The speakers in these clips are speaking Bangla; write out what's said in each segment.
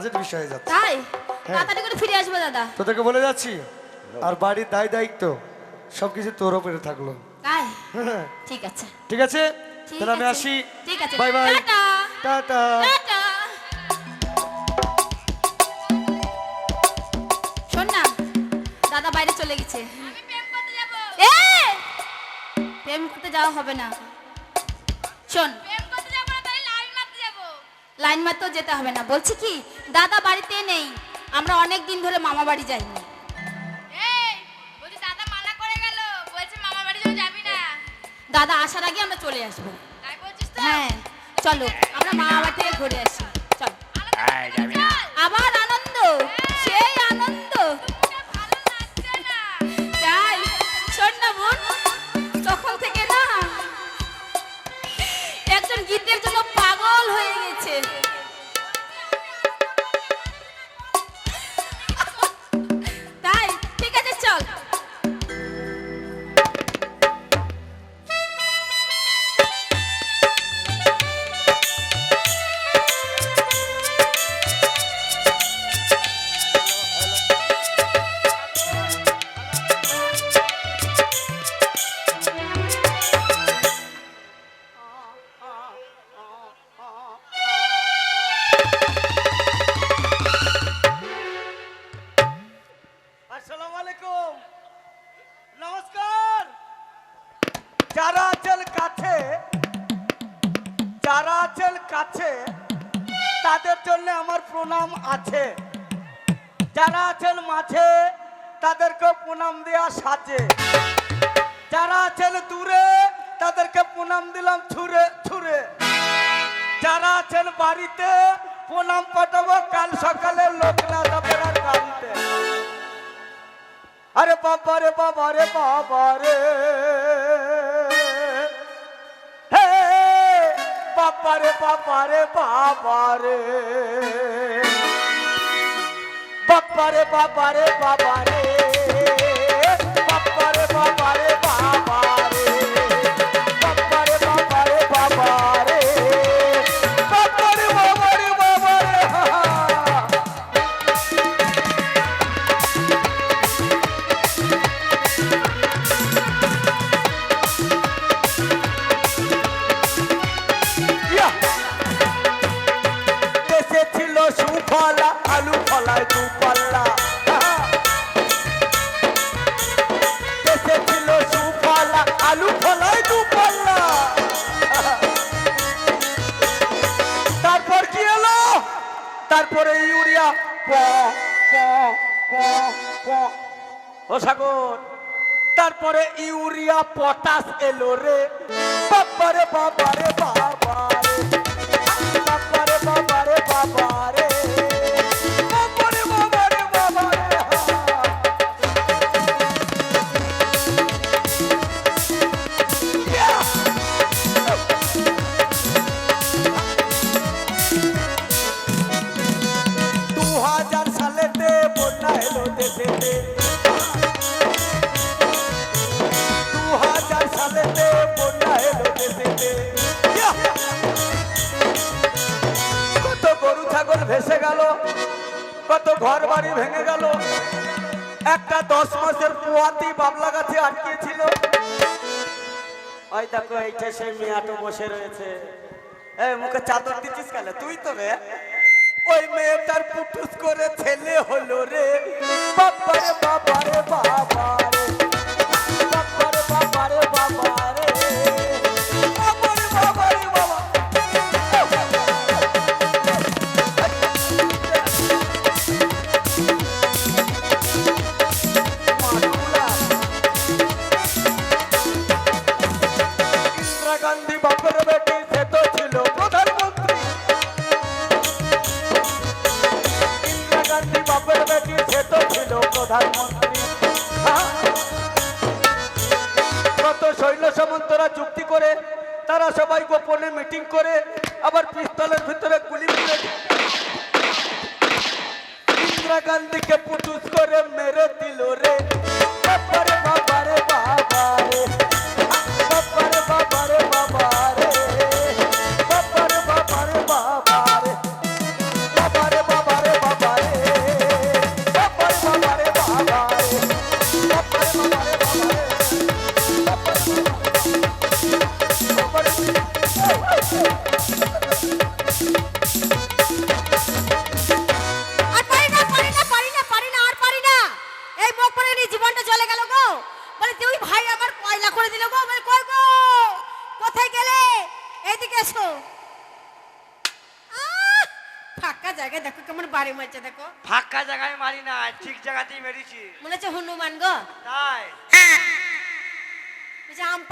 কাজের বিষয়ে যাচ্ছে। তাই? হ্যাঁ। তাড়াতাড়ি করে ফিরে আসব দাদা। তোদেরকে বলে যাচ্ছি আর বাড়ির দায় দায়িত্ব সবকিছু তোর ওপরে থাকল। তাই? হ্যাঁ, ঠিক আছে। ঠিক আছে? তাহলে আমি আসি। ঠিক আছে। Bye bye. টাটা। শোন না দাদা বাইরে চলে গেছে। এ! প্রেম করতে যাওয়া হবে না। শোন। লাইন মারতেও যেতে হবে না। বলছি কি দাদা বাড়িতে নেই। আমরা অনেক দিন ধরে মামা বাড়ি যাইনি। দাদা আসার আগে আমরা চলে আসব। হ্যাঁ চলো আমরা মামা বাড়ি থেকে ঘুরে আসি। চল। আবার আনন্দ? রে বাবা রে বাবা রে বাবা রে বাবা রে বাবা রে ও সাগর তারপরে ইউরিয়া পটাস এলো রে। বাবারে বাবারে বাবারে। বাবারে বাবারে বাবারে। দু কত গরু ছাগল ভেসে গেল কত ঘর বাড়ি ভেঙে গেল। একটা দশ মাসের পোয়াতি বাবলা গাছে আটকেছিল। ওই দেখো এইটা সেই মেয়াটো বসে রয়েছে। এই মুখে চাদর দিচ্ছিস কেন? তুই তো রে। ওই মেয়েটার পুটুস করে ছেলে হলো রে। বাবারে বাবারে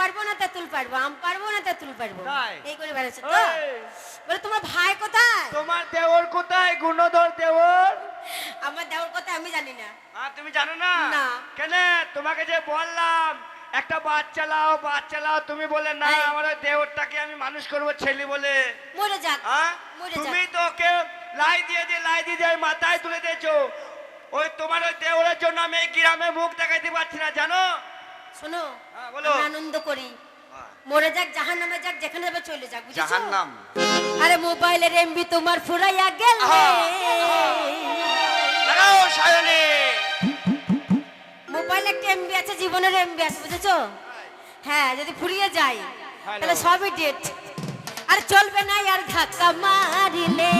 পারব না তেঁতুল পারব আম পারব না তেঁতুল পারব? এই করে বেড়াচ্ছে। তো বলে তোমার ভাই কোথায়? তোমার দেওর কোথায়? গুণধর দেওর? আমার দেওয়ার কোথায় আমি জানি না। আর তুমি জানো না? না। কেন? তোমাকে যে বললাম একটা বাচ্চা লাও বাচ্চা লাও তুমি বলে না আমার ওই দেওরটাকে আমি মানুষ করব ছেলে বলে। মরে যাক হ্যাঁ? মরে তুমি তো ওকে লাই দিয়ে দিয়ে লাই দিয়ে দিয়ে মাথায় তুলে দিয়েছ। ওই তোমার ওই দেওরের জন্য আমি এই গ্রামে মুখ দেখাইতে পারছি না জানো? শোনো হ্যাঁ, আমরা আনন্দ করি। মরে যাক জাহান নামে যাক যেখানে যাবে চলে যাক। আরে মোবাইলের এমবি তোমার ফুরাইয়া গেল। লাগাও সায়নে। মোবাইল একটা এমবি আছে জীবনের এমবি আছে বুঝেছ? হ্যাঁ। যদি ফুরিয়ে যায় তাহলে সবই ডেট আর চলবে না আর ধাক্কা মারিলে।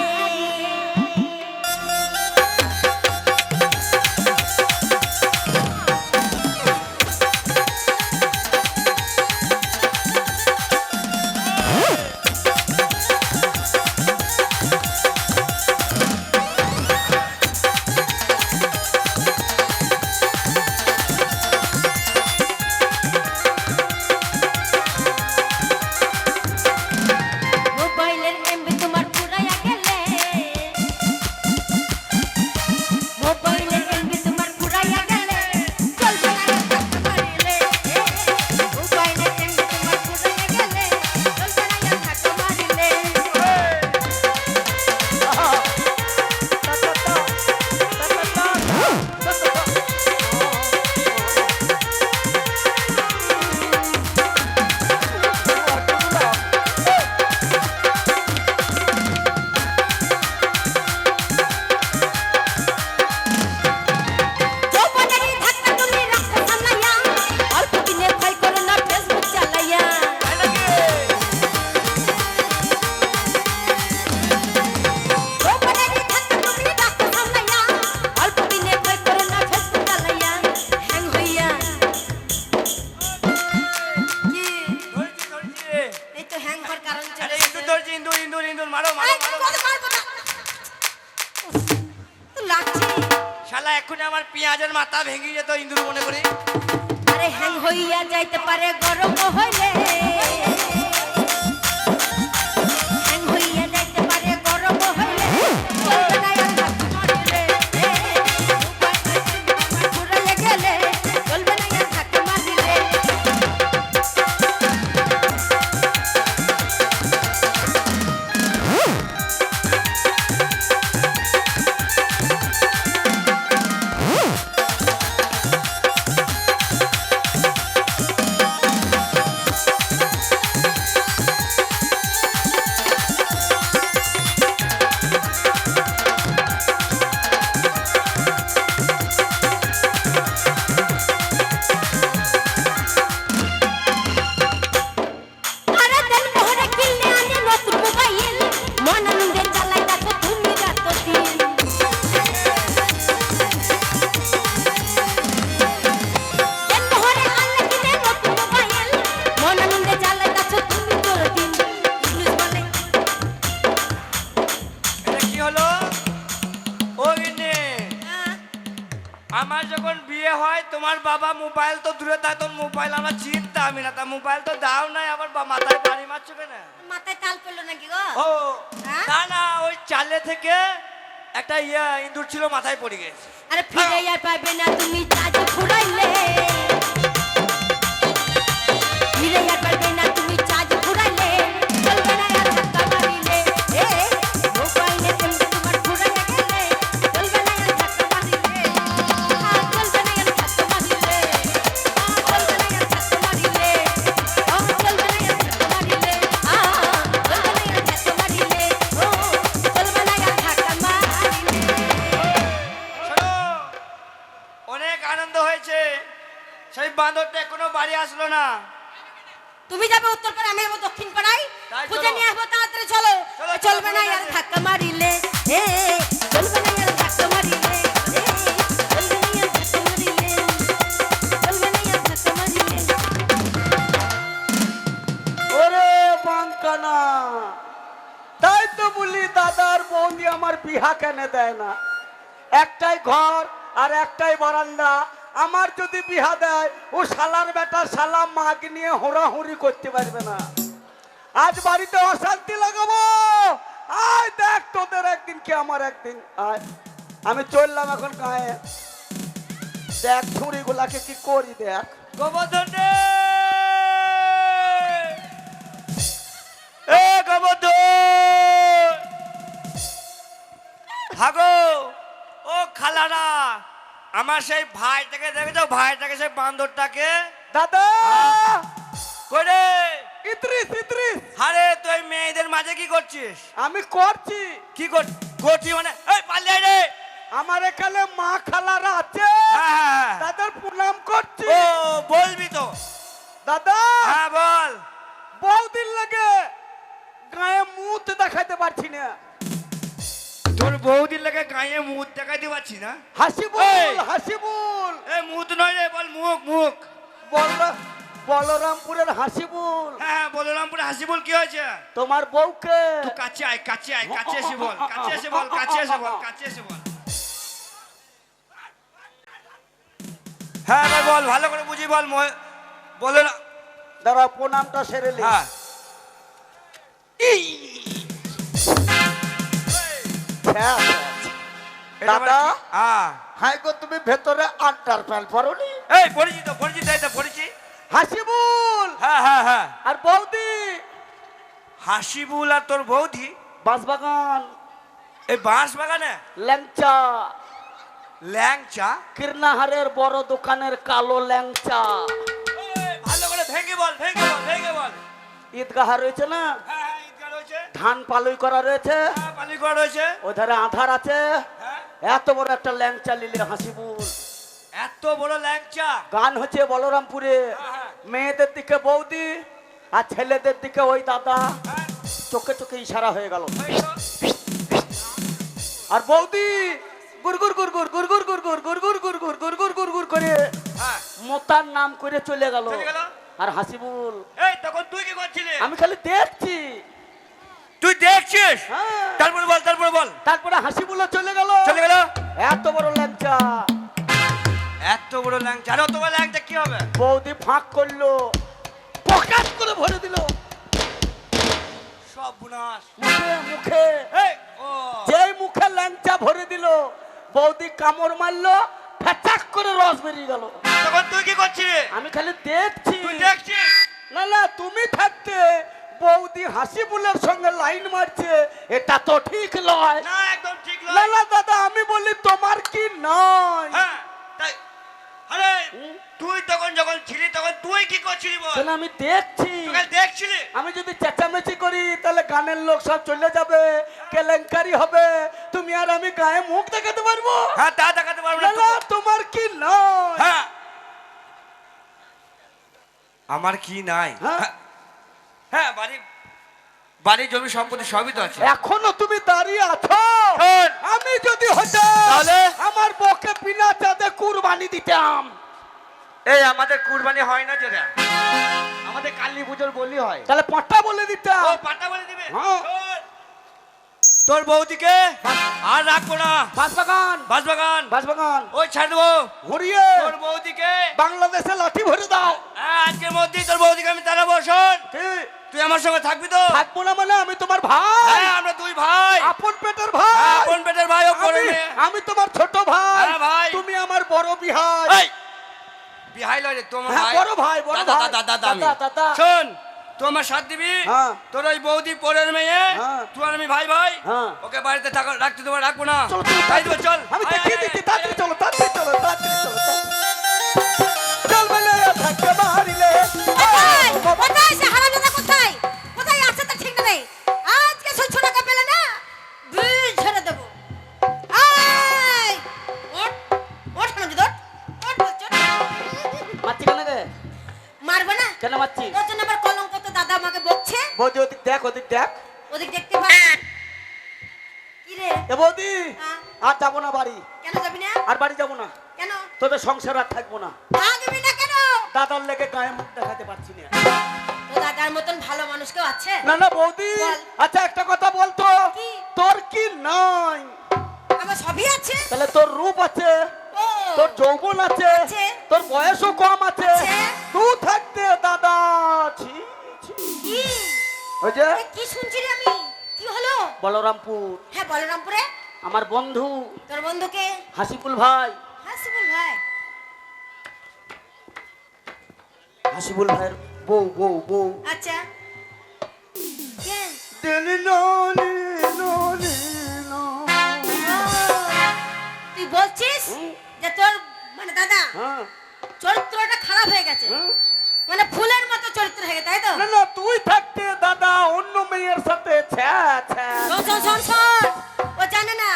মোবাইল তো দূরে তাই তোর মোবাইল আমার চিন্তা আমি না তা মোবাইল তো দাও নাই আবার বা- মাথায় বাড়ি মারছো কেন? মাথায় তাল পড়ল নাকি গো? ও হ্যাঁ? না না ওই চালে থেকে একটা ইয়া ইন্দুর ছিল মাথায় পড়ে গেছে। আরে ফিরে আর পাবে না তুমি চাঁদ ফুরাইলে। বারান্দা আমার যদি বিহা দেয়, ও শালার বেটা শালা মাগ নিয়ে হোড়াহুড়ি করতে পারবে না। আজ বাড়িতে অশান্তি লাগাবো। আয় দেখ তোদের একদিন কি আমার একদিন। আয়, আমি চললাম এখন গায়ে। দেখ ছুরি গুলাকে কি করি দেখ। গোবর্ধন আমার সেই ভাইটাকে দেখেছ ভাইটাকে সেই বান্দরটাকে। দাদা! করে ইত্রিস ইত্রিস। আরে তুই মেয়েদের মাঝে কি করছিস? আমি করছি। কি কর করছিস মানে? এই পালিয়ে রে! আমার এখানে মা খালারা আছে। হ্যাঁ, হ্যাঁ, হ্যাঁ। তাদের প্রণাম করছি। ও বলবি তো। দাদা! হ্যাঁ বল। বহুদিন লাগে গায়ে মুখ দেখাতে পারছি না। তোর বহুদিন লাগে গায়ে মুখ দেখাইতে পারছি না। হাসি বল হাসি বল এ মুখ নয় রে বল মুখ মুখ। বল বলরামপুরের হাসি বল হ্যাঁ হ্যাঁ বলরামপুরে হাসি কি হয়েছে? তোমার বউকে। তুই কাছে আয় কাছে আয় কাছে এসে বল কাছে এসে বল কাছে এসে বল কাছে এসে বল। হ্যাঁ এবার বল ভালো করে বুঝি বল বলে দাঁড়া প্রণামটা সেরে লি হ্যাঁ। দাদা? হ্যাঁ হাই গো তুমি ভেতরে আন্টার প্যান্ট পরোনি? এই পড়েছি তো পড়েছি তাই তো পড়েছি। হাসিবুল! হ্যাঁ হ্যাঁ হ্যাঁ। আর বৌদি? হাসিবুল আর তোর বৌদি? বাঁশবাগান। এই বাঁশ বাগানে ল্যাংচা। ল্যাংচা? কীর্ণাহারের বড় দোকানের কালো ল্যাংচা। ভালো করে ভেঙে বল ভেঙে বল ভেঙে বল। ঈদগাহ রয়েছে না? হ্যাঁ ধান পালুই করা রয়েছে হ্যাঁ রয়েছে ওধারে আধার আছে হ্যাঁ এত বড় একটা ল্যাংচা লিলে হাসিবুল এত বড় ল্যাংচা গান হচ্ছে বলরামপুরে হ্যাঁ। মেয়েদের দিকে বৌদি আর ছেলেদের দিকে ওই দাদা হ্যাঁ চোখে চোখে ইশারা হয়ে গেল আর বৌদি গুরগুর গুরগুর গুরগুর গুরগুর গুরগুর গুরগুর গুরগুর গুরগুর করে হ্যাঁ মোতার নাম করে চলে গেল চলে গেল? আর হাসিবুল এই তখন তুই কি করছিলি আমি খালি দেখছি তুই দেখছিস? হ্যাঁ। তারপরে বল তারপরে বল। তারপরে হাসিবুল চলে গেল। চলে গেল? এত বড় ল্যাংচা। এত বড় ল্যাংচা। আর অত বড় ল্যাংচা কি হবে? বৌদি ফাঁক করল। পকাত করে ভরে দিল। সব বুনাস। মুখে মুখে। যেই মুখে ল্যাংচা ভরে দিল বৌদি কামড় মারলো ফেচাক করে রস বেরিয়ে গেল। তখন তুই কি করছিস? আমি খালি দেখছি। তুই দেখছিস? না না তুমি থাকতে বৌদি হাসিবুলের সঙ্গে লাইন মারছে এটা তো ঠিক নয়। না একদম ঠিক নয়। না দাদা আমি বলি তোমার কি নয়? হ্যাঁ আরে তুই তখন যখন ছিলি তখন তুই কি করছিলি বল? আমি দেখছি। দেখছিলি? আমি যদি চেঁচামেচি করি তাহলে গানের লোক সব চলে যাবে কেলেঙ্কারি হবে। তুমি আর আমি গায়ে মুখ দেখাতে পারব? হ্যাঁ তা দেখাতে পারব না। তোমার কি নয়? হ্যাঁ। আমার কি নাই? হ্যাঁ? হ্যাঁ, হ্যাঁ বাড়ি বাড়ি জমি সম্পত্তি সবই তো আছে। এখনও তুমি দাঁড়িয়ে আছো? আমি যদি হতাম তাহলে? আমার বউকে বিনা চাঁদে কুরবানি দিতাম। এই আমাদের কুরবানি হয় না যেটা আমাদের কালী পুজোর বলি হয়। তাহলে পাটা বলে দিতাম। ও পাটা বলে দিবে? হ্যাঁ। তোর বৌদিকে আর রাখব না। বাঁশবাগান বাসবাগান। বাঁশবাগান ওই ছাড় দেবো। হরিয়ে তোর বৌদিকে বাংলাদেশে লাঠি ভরে দাও। হ্যাঁ, আজকের মধ্যেই তোর বৌদিকে আমি তাড়াবো শোন। কি? তুই আমার সঙ্গে থাকবি তো? থাকব না মানে আমি তোমার ভাই। হ্যাঁ আমরা দুই ভাই। আপন পেটের ভাই। হ্যাঁ, আপন পেটের ভাই ও করে আমি- তোমার ছোট ভাই। হ্যাঁ, ভাই। তুমি আমার বড় বিহাই। এই! বিহাই লয় তোমার হ্যাঁ, ভাই। বড় ভাই, বড় ভাই। দাদা দাদা আমি। দাদা, দাদা। শোন তুই আমার সাথ দিবি। তোর ওই বৌদি পরের মেয়ে। তুই আর আমি ভাই ভাই। ওকে বাড়িতে থাকা- রাখতে তোমার রাখব না। চলো, চলো, আমি দেখিয়ে দিচ্ছি। না না বৌদি বল। একটা কথা বলতো কি? তোর কি নাই আছে। তাহলে তোর রূপ আছে তোর যৌবন আছে। তোর বয়সও কম আছে। তুই থাকতে দাদা। ছি, ছি। কি? ওই যে কি শুনছি রে আমি? কি হলো? বলরামপুর। হ্যাঁ বলরামপুরে। আমার বন্ধু। তোর বন্ধুকে? হাসিফুল ভাই। হাসিফুল ভাই। হাসিফুল ভাইয়ের বউ বউ বউ। আচ্ছা। দিলি বলছিস যে তোর মানে দাদা হ্যাঁ, চরিত্রটা খারাপ হয়ে গেছে। হ্যাঁ। মানে ফুলের মতো চরিত্র হয়ে গেছে তাই তো? না না তুই থাকতে দাদা অন্য মেয়ের সাথে ছ্যা ছ্যা। শোন শোন শোন শোন। ও জানে না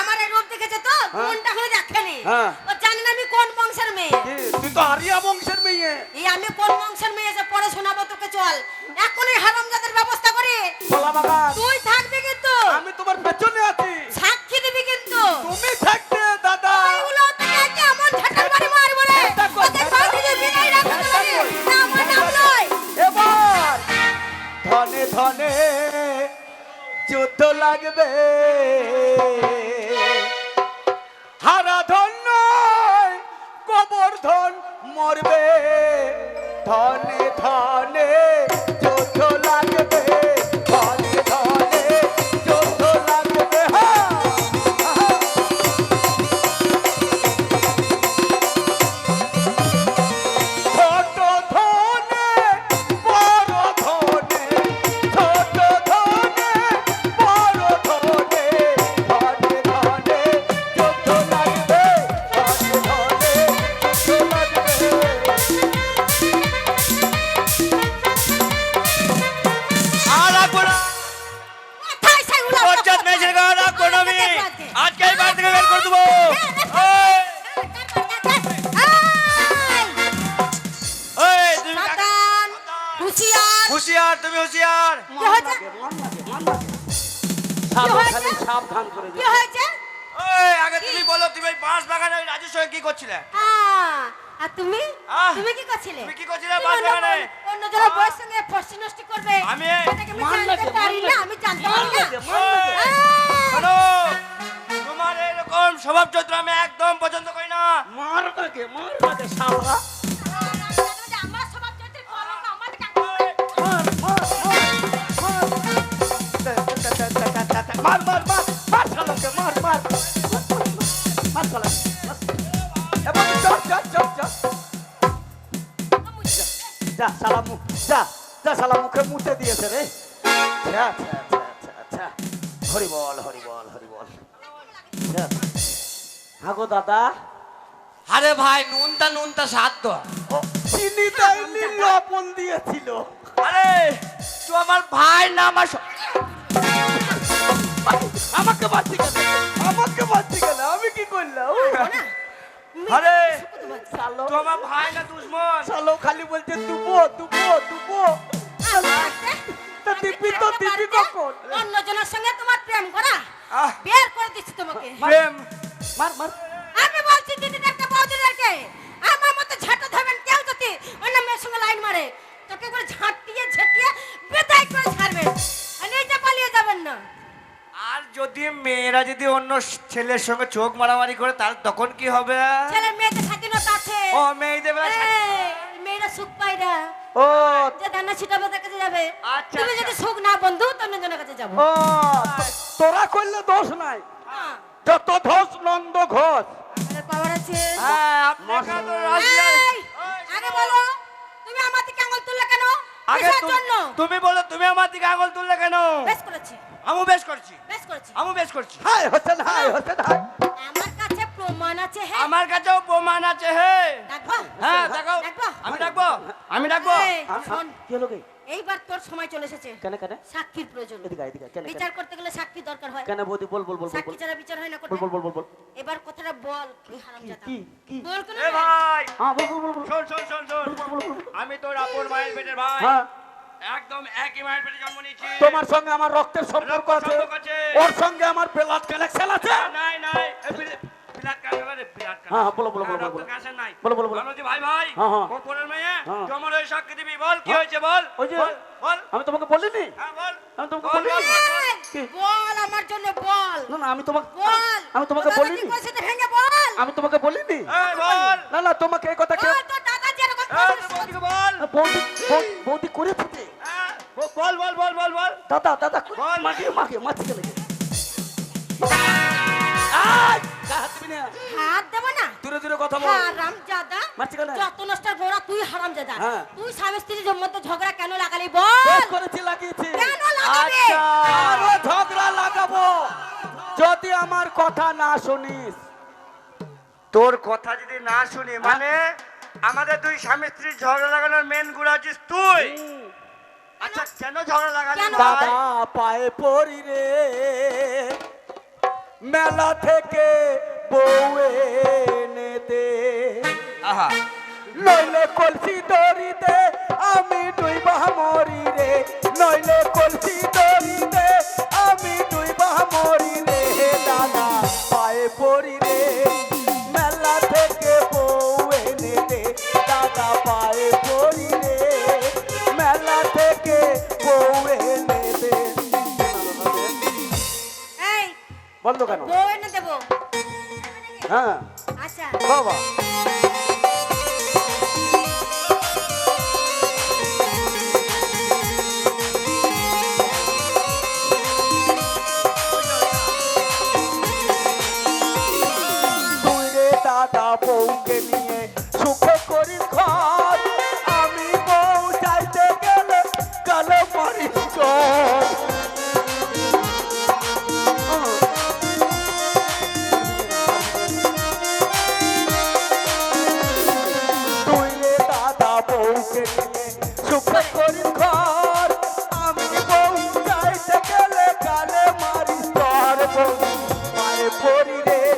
আমার এই রূপ দেখেছে তো হ্যাঁ। মনটা হলে দেখেনি হ্যাঁ। ও জানে না আমি কোন বংশের মেয়ে। তুই তো আরিয়া বংশের মেয়ে। এই আমি কোন বংশের মেয়ে যে শোনাবো তোকে চল। এখনই হারামজাদের ব্যবস্থা করে। তুই থাকবি কিন্তু। আমি তোমার পেছনে আছি। লাগবে। হারা ধন কবর ধন মরবে। ধনে ধনে হুঁশিয়ার। হুঁশিয়ার তুমি হুঁশিয়ার। কি হয়েছে? সাবধান সাবধান করে কি হয়েছে? ওই আগে তুমি বলো তুমি ওই বাঁশ বাগানে রাজুর সঙ্গে কি করছিলে? আহ, আর তুমি? তুমি কি করছিলে? তুমি কি করছিলে বাস বাগানে? অন্য জনের আহ। সঙ্গে ফষ্টি নষ্টি করবে। আমি- মান লাগে, পারি না আমি জানতে পারি না। শোনো তোমার এরকম স্বভাব চরিত্র আমি একদম পছন্দ করি না। মার নাকে মার শালা। মার মার মার মার শালাকে মার মার। মার শালাকে এবার চল চল চল চল। যা শালা মুখ যা যা শালা মুখে মুছে দিয়েছে রে। আচ্ছা আচ্ছা আচ্ছা আচ্ছা হরি বল হরি বল হরি বল। হাগো দাদা। আরে ভাই নুনটা নুনটা স্বাদ তো। চিনি দেয়নি লবণ দিয়েছিল। আরে তুই আমার ভাই না আমার আমাকে বাঁচি কেন আমাকে বাঁচি কেন আমি কি করলাম? আরে আমার ভাই না দুশ্মন? শালো খালি বলছে দুবো দুবো দুবো। তা দিবি তো দিবি কখন? অন্য জনের সঙ্গে তোমার প্রেম করা। বের করে দিচ্ছি তোমাকে। প্রেম। মার মার। আমি বলছি দিদিদেরকে? বৌদিদেরকে আমার মতো ঝাঁটা ধরবেন কেউ যদি অন্য মেয়ের সঙ্গে লাইন মারে। তোকে করে ঝাঁটিয়ে ঝেঁটিয়ে বেদায় করে ছাড়বে আর নিজে পালিয়ে যাবেন না। আর যদি মেয়েরা যদি অন্য ছেলের সঙ্গে চোখ মারামারি করে তার তখন কি হবে? ছেলে মেয়েদের স্বাধীনতা আছে ও মেয়েদের মেয়েরা সুখ পায় না। ও। যে দানা ছিটাবে তার কাছে যাবে। আচ্ছা, তুমি আচ্ছা। যদি সুখ না বন্ধু তো অন্যজনের কাছে যাব। ও তোরা করলে দোষ নাই। হ্যাঁ, যত ধোষ নন্দ ঘোষ। পাওয়ার আছে। হ্যাঁ আপনাকে তো রাশিয়া এই, আগে বলো তুমি আমার দিকে আঙুল তুললে কেন? আগে তুমি বলো তুমি আমার দিকে আঙুল তুললে কেন? বেশ করেছি। আমি বেশ করছি বেশ করেছি আমি বেশ করছি high Hossain high Hossain high আমার কাছে প্রমাণ আছে হ্যাঁ আমার কাছেও প্রমাণ আছে হে ডাকবো হ্যাঁ ডাকবো আমি ডাকবো আমি ডাকবো শোন, কি এইবার তোর সময় চলে এসেছে কেন কেন সাক্ষীর প্রয়োজন এদিকে আয়, এদিকে কেন বিচার করতে গেলে সাক্ষী দরকার হয় কেন বৌদি বল বল বল বল বল সাক্ষী ছাড়া বিচার হয় না বল বল বল বল বল এবার কথাটা বল এই হারামজাদা কি কি বল কোন এ ভাই হ্যাঁ বল বল বল শোন শোন শোন শোন আমি তোর আপন মায়ের পেটের ভাই হ্যাঁ একদম একই মায়ের পেটে জন্ম নিয়েছি। তোমার সঙ্গে আমার রক্তের সম্পর্ক আছে। ওর সঙ্গে আমার ব্লাড কালেকশন আছে। নাই নাই। রে কাটবে। হ্যাঁ, হ্যাঁ, বলো, বলো, বলো, হ্যাঁ, বলো, রক্ত নাই। বলো, বলো, বলো। বলো যে ভাই ভাই। মেয়ে। ওই সাক্ষী দিবি বল কি। হয়েছে বল? ওই যে বল বল। আমি তোমাকে বলিনি? হ্যাঁ বল। আমি তোমাকে বলিনি? বল, আমার জন্য বল। না না আমি তোমাকে বল। আমি তোমাকে বলিনি। ভেঙে বল। আমি তোমাকে বলিনি? এই বল। না না তোমাকে এই কথা বল দাদা যেরকম বল। বৌদি বৌদি করে ফুটে ব- বল বল বল বল বল দাদা দাদা বল। মাকে মাছি চলে গেছে আয়! হাত দিবি না। দেবো না দূরে দূরে কথা বল হারাম জাদা মারছি কেন? যত নষ্টের গোড়া তুই হারাম জাদা হ্যাঁ। তুই স্বামী স্ত্রীর মধ্যে ঝগড়া কেন লাগালি বল করেছি লাগিয়েছি কেন লাগাবি? আচ্ছা, আরও ঝগড়া লাগাবো যদি আমার কথা না শুনিস তোর কথা যদি না শুনি মানে আমাদের দুই স্বামী স্ত্রী ঝগড়া লাগানোর মেন গুড়া তুই আচ্ছা কেন ঝগড়া লাগালি কেন? ভাই? দাদা পায়ে পড়ি রে মেলা থেকে বউ এনে দে আহা নইলে কলসি দড়িতে আমি ডুইবা মরি রে নইলে কলসি দড়িতে বন্ধ কেন? দেবো। হ্যাঁ। আচ্ছা। বাবা।